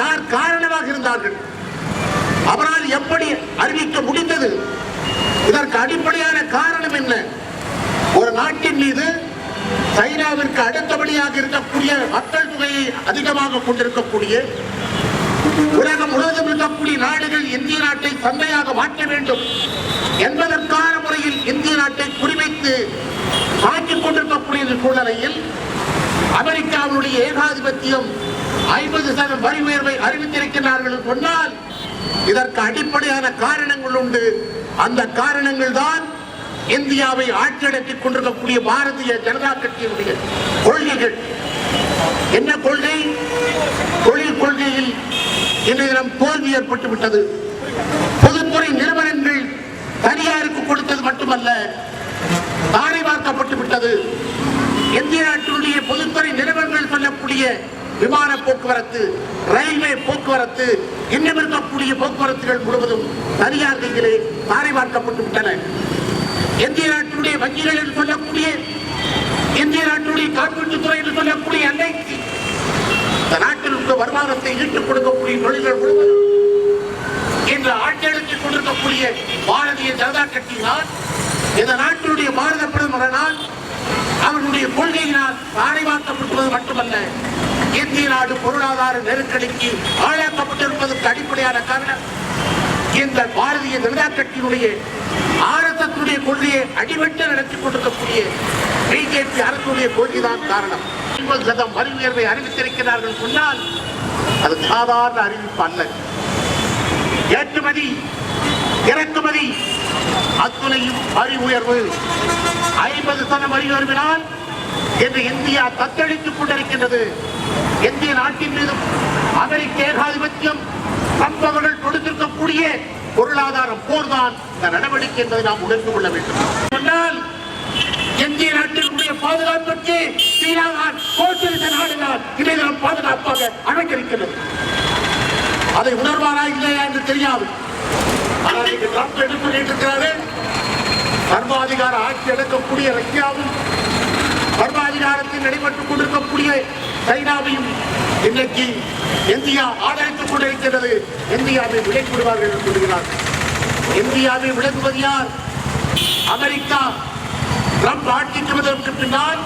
யார் காரணமாக இருந்தார்கள்? அவரால் எப்படி அறிவிக்க முடிந்தது? இதற்கு அடிப்படையான காரணம் என்ன? ஒரு நாட்டின் மீது சைனாவிற்கு அடுத்தபடியாக இருக்கக்கூடிய மக்கள் தொகையை அதிகமாக கொண்டிருக்கக்கூடிய உலகம் முழுவதும் இருக்கக்கூடிய நாடுகள் இந்திய நாட்டை சந்தையாக மாற்ற வேண்டும் என்பதற்கான முறையில் இந்திய நாட்டை குறிவைத்து மாற்றிக் கொண்டிருக்கக்கூடிய சூழ்நிலையில் அமெரிக்காவுடைய ஏகாதிபத்தியம் ஐம்பது சதவீதம் வரி உயர்வை அறிவித்திருக்கிறார்கள் சொன்னால் இதற்கு அடிப்படையான காரணங்கள் உண்டு. அந்த காரணங்கள் தான் இந்தியாவை ஆட்சியடக்கிக் கொண்டிருக்கக்கூடிய பாரதிய ஜனதா கட்சியினுடைய கொள்கைகள். என்ன கொள்கை? தொழில் கொள்கையில் இன்றைய தினம் தோல்வி ஏற்பட்டு விட்டது. பொதுத்துறை நிறுவனங்கள் தனியாருக்கு கொடுத்தது மட்டுமல்ல தாரை பார்க்கப்பட்டு விட்டது. இந்திய நாட்டினுடைய பொதுத்துறை நிறுவனங்கள் சொல்லக்கூடிய விமான போக்குவரத்து ரயில்வே போக்குவரத்து இன்னும் இருக்கக்கூடிய போக்குவரத்துகள் முழுவதும் தனியார் கையிலே தாரை வார்க்கப்பட்டு விட்டன இந்திய நாட்டினுடைய வங்கிகள் என்று சொல்லக்கூடிய இந்திய நாட்டினுடைய காப்பீட்டுத் துறை என்று சொல்லக்கூடிய அன்னைக்கு இந்த நாட்டிற்கு வருமானத்தை ஈட்டுக் கொடுக்கக்கூடிய தொழில்கள் முழுவதும் இன்று ஆட்சியளித்துக் கொண்டிருக்கக்கூடிய பாரதிய ஜனதா கட்சியினால் இந்த நாட்டினுடைய பாரத அவனுடைய அவர்களுடைய கொள்கையினால் தாரைவாக்கப்பட்டுள்ளது மட்டுமல்ல இந்திய நாடு பொருளாதார நெருக்கடிக்கு ஆளாக்கப்பட்டிருப்பதற்கு அடிப்படையான காரணம் இந்த பாரதிய ஜனதா கட்சியினுடைய ஆர்எஸ்எஸ் கொள்கையை அடிபட்டு நடத்தி கொண்டிருக்கக்கூடிய பிஜேபி அரசுடைய கொள்கைதான் காரணம். ஐம்பது சதம் வரி உயர்வை அறிவித்திருக்கிறார்கள் சொன்னால் அது சாதாரண அறிவிப்பு அல்ல. ஏற்றுமதி இறக்குமதி அத்துணையும் வரி உயர்வு. ஐம்பது சதம் வரி உயர்வினால் என்று இந்தியா தத்தளித்துக் கொண்டிருக்கின்றது. இந்திய நாட்டின் மீது அமெரிக்க ஏகாதிபத்தியம் சம்பவங்கள் கொடுத்திருக்கக்கூடிய பொருளாதார போர்தான் இந்த நடவடிக்கை என்பதை நாம் உணர்ந்து கொள்ள வேண்டும். என்றால் இந்திய நாட்டினுடைய பாதுகாப்பிற்கு சீனாவால் கோச்சரித்த நாடுதான். இதை நாம் பாதுகாப்பாக அழைக்கிறது அதை உணர்வாரா இல்லையா என்று தெரியாது. ஆனால் இங்கு ட்ரம்ப் என்ன சொல்லிட்டு சர்வாதிகார ஆட்சி எடுக்கக்கூடிய ரஷ்யாவும் சர்வாதிகாரத்தில் நடைபெற்றுக் கொண்டிருக்கக்கூடிய சைனாவையும் இன்னைக்கு இந்தியா ஆதரித்துக் கொண்டிருக்கிறது இந்தியாவை விலக்கிவிடுவார்கள் என்று கூறுகிறார். இந்தியாவை விலகுவது யார்? அமெரிக்கா. ட்ரம்ப் ஆட்சிக்கு வருவதற்கு பின்னால்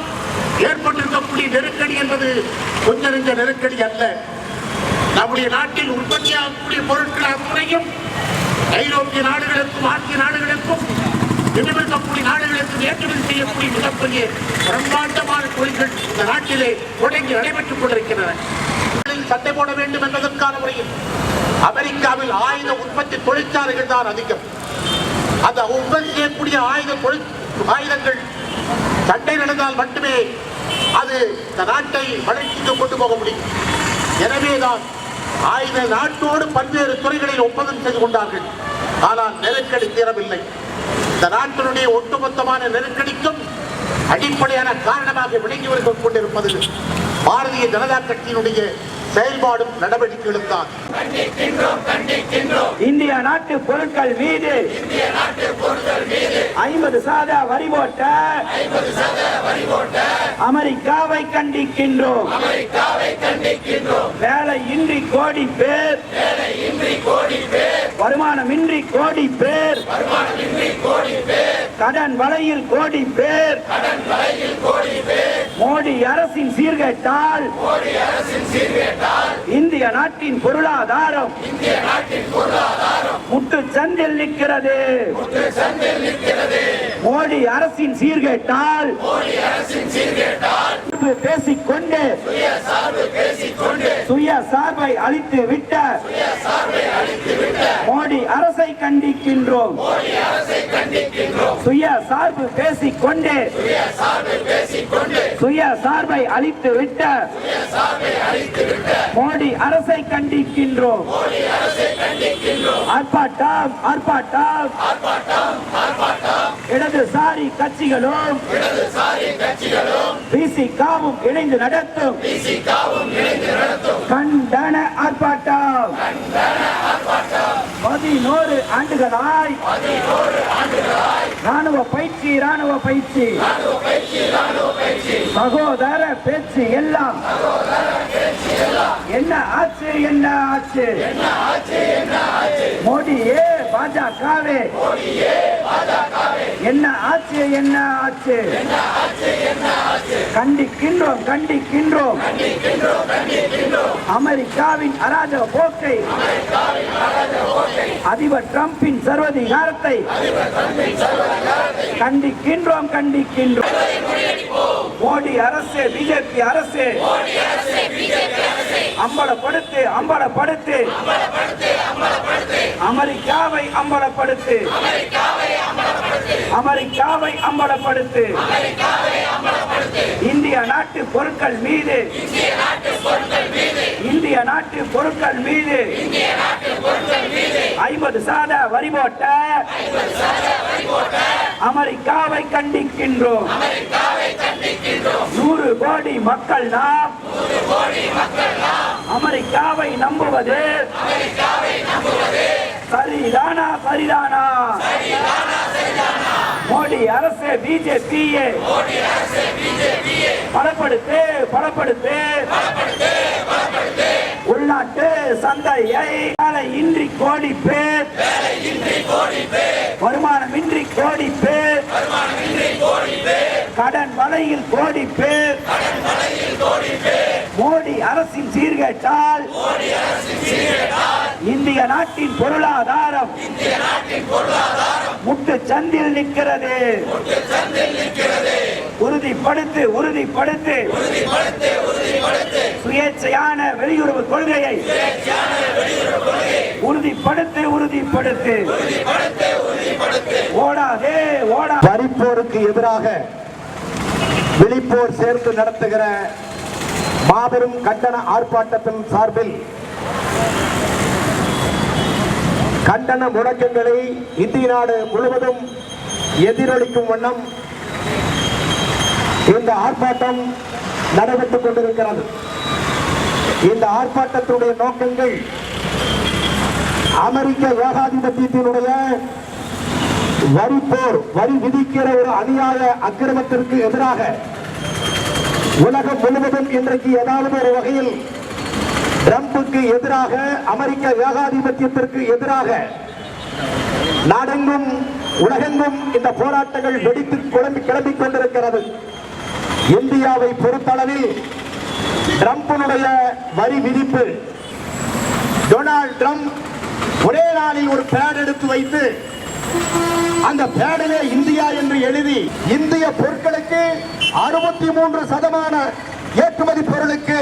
ஏற்பட்டிருக்கக்கூடிய நெருக்கடி என்பது கொஞ்ச நெஞ்ச நெருக்கடி அல்ல. நம்முடைய நாட்டில் உற்பத்தியாகக்கூடிய பொருட்கள் அத்துறையும் ஐரோப்பிய நாடுகளுக்கும் ஆசிய நாடுகளுக்கும் இன்னும் இருக்கக்கூடிய ஏற்றுமதி செய்யக்கூடிய மிகப்பெரிய பிரம்மாண்டமான தொழில்கள் இந்த நாட்டிலே தொடங்கி நடைபெற்றுக் கொண்டிருக்கின்றன. சண்டை போட வேண்டும் என்பதற்கான முறையில் அமெரிக்காவில் ஆயுத உற்பத்தி தொழிற்சாலைகள் தான் அதிகம். அந்த உற்பத்தி செய்யக்கூடிய ஆயுத தொழில் ஆயுதங்கள் சண்டை நடந்தால் மட்டுமே அது இந்த நாட்டை வளர்ச்சிக்கு கொண்டு போக முடியும். எனவேதான் ஆயுத நாட்டோடு பல்வேறு துறைகளில் ஒப்பந்தம் செய்து கொண்டார்கள். ஆனால் நெருக்கடி தீரவில்லை. இந்த நாட்டினுடைய ஒட்டுமொத்தமான நெருக்கடிக்கும் அடிப்படையான காரணமாக விளங்கி வந்து கொண்டிருப்பது பாரதிய ஜனதா கட்சியினுடைய செயல்பாடும் நடவடிக்கைகளும் தான் இந்திய நாட்டு பொருட்கள் மீது ஐம்பது சாத வரி போட்ட அமெரிக்காவை கண்டிக்கின்றோம். வேலை இன்றி கோடி பேர். வருமானமின்றி கோடி பேர். கடன் வலையில் கோடி பேர். மோடி அரசின் சீர்கேட்டால். இந்திய நாட்டின் பொருளாதாரம். முட்டு சந்தில் நிற்கிறது மோடி அரசின் சீர்கேட்டால். பேசிக்கொண்டு. சுய சார்பை அழித்து விட்ட. மோடி அரசை கண்டிக்கின்றோம். சுய சார்பு பேசிக்கொண்டு. சுய சார்பை அழித்து விட்ட. மோடி அரசை கண்டிக்கின்றோம். ஆர்ப்பாட்டம் ஆர்ப்பாட்டம். இடதுசாரி கட்சிகளும் பிசிகாவும் இணைந்து நடத்தும். கண்டன ஆர்ப்பாட்டம். பதினோரு ஆண்டுகளாய். ராணுவ பயிற்சி ராணுவ பயிற்சி. சகோதர பேச்சு எல்லாம். என்ன ஆச்சு என்ன ஆச்சு? பாஜகவே என்ன ஆச்சு என்ன ஆச்சு? கண்டிக்கின்றோம் கண்டிக்கின்றோம். அமெரிக்காவின் அராஜக போக்கை அதிபர் டிரம்பின் சர்வதிகாரத்தை கண்டிக்கின்றோம் கண்டிக்கின்றோம். மோடி அரசு பிஜேபி அரசு. அம்பலப்படுத்து அம்பலப்படுத்து. அமெரிக்காவை அம்பலப்படுத்து. அமெரிக்காவை அம்பலப்படுத்து. இந்திய நாட்டு பொருட்கள் மீது. இந்திய நாட்டு பொருட்கள் மீது. ஐம்பது சாத வரி போட்ட. அமெரிக்காவை கண்டிக்கின்றோம். நூறு கோடி மக்கள் நாம். அமெரிக்காவை நம்புவது. சரிதானா சரிதானா? மோடி அரசு பிஜேபியே. பலப்படுத்து பலப்படுத்து. உள்நாட்டு சந்தையை இன்றி கோடி பேர் வருமானமின்றி கோடி பேர் கடன் வலையில் கோடி பேர் அரசின் சீர்கேட்டால். இந்திய நாட்டின் பொருளாதாரம். முட்டு சந்தில் நிற்கிறது. உறுதிப்படுத்து உறுதிப்படுத்து. சுயேட்சையான வெளியுறவு கொள்கையை. உறுதிப்படுத்து உறுதிப்படுத்து. ஓடாதே ஓடா. வரிப்போருக்கு எதிராக விழிப்போர் சேர்த்து நடத்துகிற மாபெரும் கண்டன ஆர்ப்பாட்டத்தின் சார்பில் கண்டன முழக்கங்களை இந்திய நாடு முழுவதும் எதிரொலிக்கும் வண்ணம் இந்த ஆர்ப்பாட்டம் நடைபெற்றுக் கொண்டிருக்கிறது. இந்த ஆர்ப்பாட்டத்தினுடைய நோக்கங்கள் அமெரிக்க ஏகாதிபத்தியத்தினுடைய வரி போர் வரி விதிக்கிற ஒரு அநியாய அக்கிரமத்திற்கு எதிராக உலகம் முழுவதும் இன்றைக்கு ஏதாவது ஒரு வகையில் டிரம்புக்கு எதிராக அமெரிக்க ஏகாதிபத்தியத்திற்கு எதிராக நாடெங்கும் உலகெங்கும் இந்த போராட்டங்கள் வெடித்து குழம்பி கிளம்பிக் கொண்டிருக்கிறது. இந்தியாவை பொறுத்தளவில் டிரம்பினுடைய வரி விதிப்பு டொனால்ட் ட்ரம்ப் ஒரே நாளில் ஒரு பேட் எடுத்து வைத்து அந்த பேடலே இந்தியா என்று எழுதி இந்திய பொருட்களுக்கு அறுபத்தி மூன்று சதமான ஏற்றுமதி பொருளுக்கு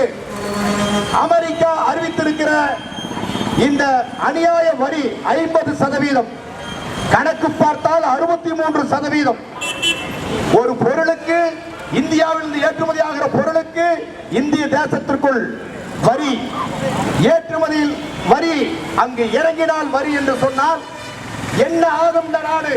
அமெரிக்கா அறிவித்திருக்கிற இந்த அநியாய வரி ஐம்பது சதவீதம். கணக்கு பார்த்தால் அறுபத்தி மூன்று சதவீதம். ஒரு பொருளுக்கு இந்தியாவிலிருந்து ஏற்றுமதி ஆகிற பொருளுக்கு இந்திய தேசத்திற்குள் வரி. ஏற்றுமதியில் வரி. அங்கு இறங்கினால் வரி என்று சொன்னால் என்ன ஆகும் இந்த நாடு